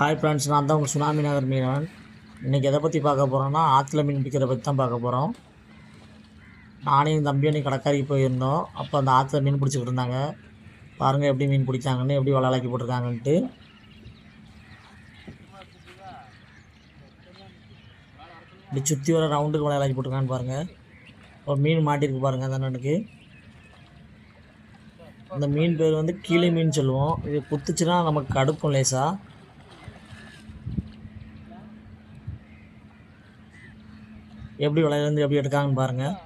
Hi friends நான் தான் உங்கள் சுனாமி நகர் மீனவன். இன்றைக்கி எதை பற்றி பார்க்க போகிறோன்னா ஆற்றுல மீன் பிடிக்கிறத பற்றி தான் பார்க்க போகிறோம் நானே என் தம்பி கடற்கரைக்கு போயிருந்தோம். அப்போ அந்த ஆற்றுல மீன் பிடிச்சிக்கிட்டு இருந்தாங்க. பாருங்கள் எப்படி மீன் பிடிச்சாங்கன்னு எப்படி வலையாக்கி போட்டிருக்காங்கன்ட்டு. இப்படி சுற்றி வர ரவுண்டுக்கு வலையாக்கி போட்டிருக்கான்னு பாருங்கள் ஒரு மீன் மாட்டியிருக்கு பாருங்கள் அந்த அண்ணனுக்கு. அந்த மீன் பேர் வந்து கீழே மீன் சொல்லுவோம். இது குத்துச்சுன்னா நமக்கு கடுக்கும் லேசாக எப்படி வலையிலேருந்து எப்படி எடுக்காங்கன்னு பாருங்கள்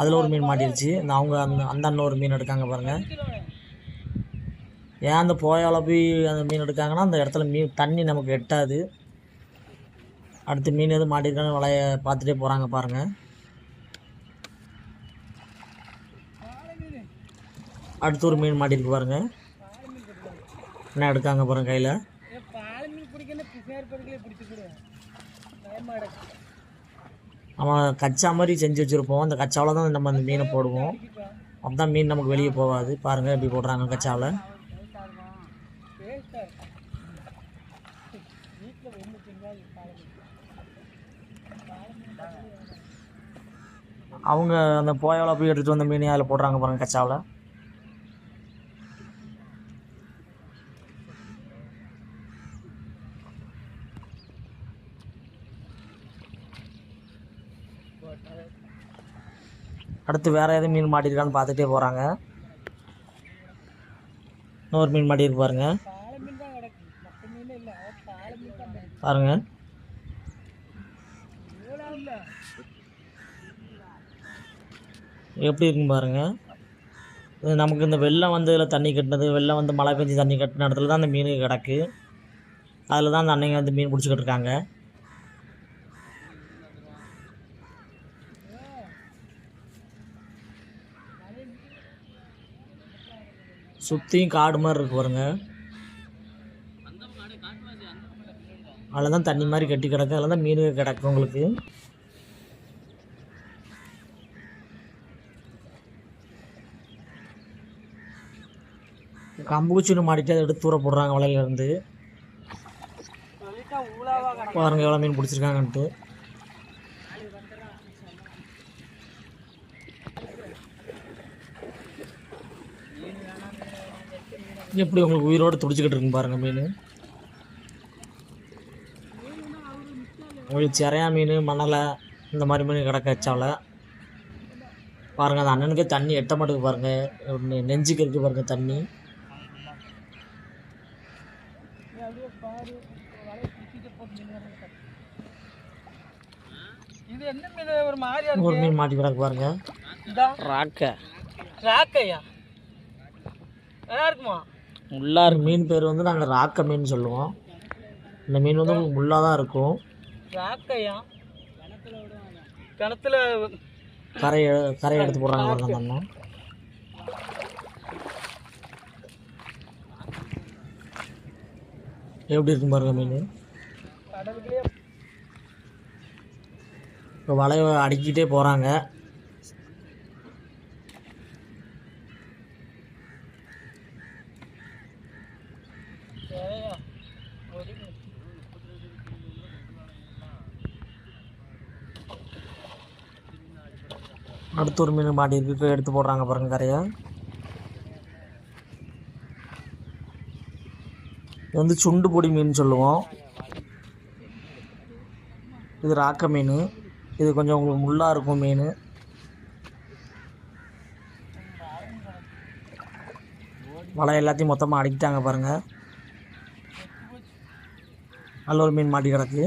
அதில் ஒரு மீன் மாட்டிருச்சு. இந்த அவங்க அந்த அந்த அண்ணன் ஒரு மீன் எடுக்காங்க பாருங்கள் ஏன் அந்த போயால் போய் அந்த மீன் எடுக்காங்கன்னா அந்த இடத்துல மீன் தண்ணி நமக்கு எட்டாது. அடுத்து மீன் எதுவும் மாட்டிருக்கான்னு வலைய பார்த்துட்டே போகிறாங்க பாருங்கள் அடுத்து ஒரு மீன் மாட்டிருக்கு பாருங்கள் என்ன எடுக்காங்க பாருங்கள் கையில். நம்ம கச்சா மாதிரி செஞ்சு வச்சுருப்போம். அந்த கச்சாவில் தான் நம்ம அந்த மீனை போடுவோம். அப்பதான் மீன் நமக்கு வெளியே போகாது. பாருங்கள் எப்படி போடுறாங்க கச்சாவில். அவங்க அந்த போயாவில் போய் எடுத்துகிட்டு வந்த மீனையும் அதில் போடுறாங்க பாருங்கள் கச்சாவில். அடுத்து வேறு எதுவும் மீன் மாட்டிருக்கான்னு பார்த்துட்டே போகிறாங்க இன்னொரு மீன் மாட்டிருக்கு பாருங்க. பாருங்க. எப்படி இருக்கும் பாருங்க. இது நமக்கு இந்த வெள்ளம் வந்து இதில் தண்ணி கட்டினது வெள்ளம் வந்து மழை பெஞ்சு தண்ணி கட்டின இடத்துல தான் அந்த மீன் கிடக்கு. அதில் தான் அந்த அன்னைங்க வந்து மீன் பிடிச்சிக்கிட்டு இருக்காங்க. சுற்றியும் காடு மாதிரி இருக்கு பாருங்க. அதில் தான் தண்ணி மாதிரி கட்டி கிடக்கு. அதில் தான் மீன் கிடக்கும் உங்களுக்கு. கம்பூச்சின்னு மாட்டிட்டு அதை எடுத்து தூர போடுறாங்க வலையிலேருந்து பாருங்கள் எவ்வளோ மீன் பிடிச்சிருக்காங்கன்ட்டு. எப்படி உங்களுக்கு உயிரோடு துடிச்சிக்கிட்டு இருக்குன்னு பாருங்க மீன். உங்களுக்கு சிறையா மீன் மணலை இந்த மாதிரி மீன் கிடக்க வச்சால. பாருங்க அந்த அண்ணனுக்கே தண்ணி எட்ட மாட்டுக்கு பாருங்க. நெ- நெஞ்சுக்கு இருக்கு பாருங்க தண்ணி. இது என்ன மீன்? ஒரு மீன் மாட்டி கிடக்கு பாருங்க. ராக்க. ராக்கையா? நல்லா இருக்குமா? முள்ளார் மீன் பேர் வந்து நாங்கள் ராக்க மீன் சொல்லுவோம். இந்த மீன் வந்து முள்ளாக தான் இருக்கும். ராக்கையா? கிணத்துல கரை கரை எடுத்து போடுறாங்க அந்த அண்ணன் எப்படி இருக்கும் பாருங்க மீன்? இப்போ வலையை அடிக்கிட்டே போகிறாங்க சரியா ஒரு அடுத்து ஒரு மீன் மாட்டி இருக்கு. எடுத்து போடுறாங்க பாருங்க கரையை. இது வந்து சுண்டு பொடி மீன் சொல்லுவோம். இது ராக்க மீன். இது கொஞ்சம் உங்களுக்கு முள்ளாக இருக்கும் மீன். வலை எல்லாத்தையும் மொத்தமாக அடிக்கிட்டாங்க பாருங்க. நல்ல ஒரு மீன் மாட்டி கிடக்கு.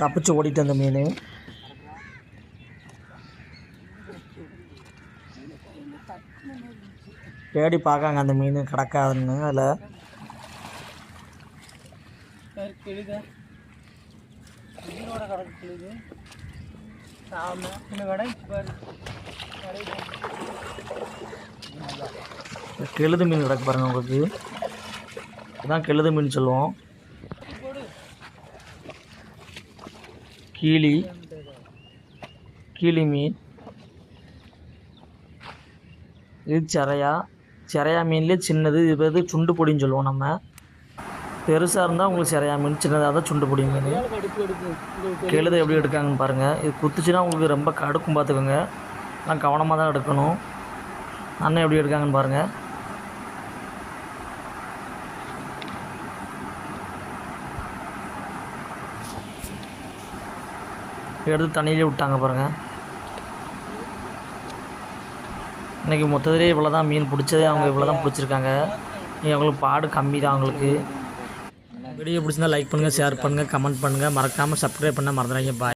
தப்பிச்சு ஓடிட்டு அந்த மீன். தேடி பார்க்காங்க அந்த மீன் கிடக்காதுன்னு அதில். கிழுதா மீன் கிடக்கு பாருங்க உங்களுக்கு. இதான் கெழுது மீன் சொல்லுவோம். கீழி கீழி மீன். இது சிறையா? சிறையா மீன்லேயே சின்னது இது பேர் சுண்டு பொடின்னு சொல்லுவோம் நம்ம. பெருசாக இருந்தால் உங்களுக்கு சிறையா மீன் சின்னதாக தான் சுண்டு பொடி மீன். கெழுதை எப்படி எடுக்காங்கன்னு பாருங்கள் இது குத்துச்சுன்னா உங்களுக்கு ரொம்ப கடுக்கும் பார்த்துக்கோங்க. நான் கவனமாக தான் எடுக்கணும். அண்ணன் எப்படி எடுக்காங்கன்னு பாருங்கள் எடுத்து தண்ணியிலே விட்டாங்க பாருங்கள் இன்றைக்கி மொத்தத்திலே இவ்வளோ தான் மீன் பிடிச்சதே அவங்க இவ்வளோ தான் பிடிச்சிருக்காங்க அவங்களுக்கு பாடு கம்மி தான் அவங்களுக்கு. வீடியோ பிடிச்சிருந்தா லைக் பண்ணுங்கள் ஷேர் பண்ணுங்கள் கமெண்ட் பண்ணுங்கள் மறக்காமல் சப்ஸ்கிரைப் பண்ண மறந்துடாங்க பாய்